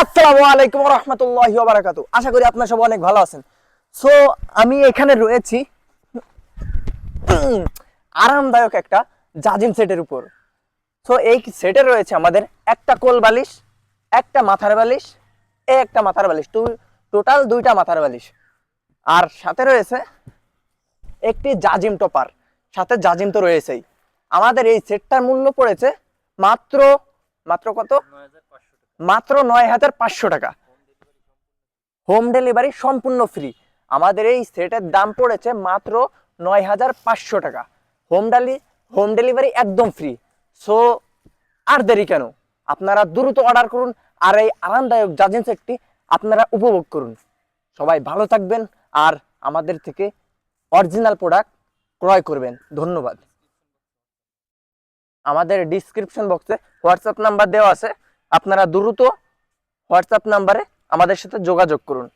আসসালামু আলাইকুম রহমতুল্লাহি বারাকাতু আশা করি আপনার সব অনেক ভালো আছেন। সো আমি এখানে রয়েছি আরামদায়ক একটা জাজিম সেটের উপর। সো এই সেটে রয়েছে আমাদের একটা কোল বালিশ, একটা মাথার বালিশ, এ একটা মাথার বালিশ টোটাল দুইটা মাথার বালিশ। আর সাথে রয়েছে একটি জাজিম টপার, সাথে জাজিম তো রয়েছেই। আমাদের এই সেটটার মূল্য পড়েছে মাত্র মাত্র কত? মাত্র নয় হাজার পাঁচশো টাকা। হোম ডেলিভারি সম্পূর্ণ ফ্রি আমাদের এই সেটের দাম পড়েছে মাত্র নয় হাজার পাঁচশো টাকা। হোম ডেলি হোম ডেলিভারি একদম ফ্রি সো আর দেরি কেন? আপনারা দ্রুত অর্ডার করুন আর এই আরামদায়ক জাজিন সেটটি আপনারা উপভোগ করুন। সবাই ভালো থাকবেন আর আমাদের থেকে অরিজিনাল প্রোডাক্ট ক্রয় করবেন। ধন্যবাদ। আমাদের ডিসক্রিপশন বক্সে হোয়াটসঅ্যাপ নাম্বার দেওয়া আছে। আপনারা দ্রুত হোয়াটসঅ্যাপ নাম্বারে আমাদের সাথে যোগাযোগ করুন।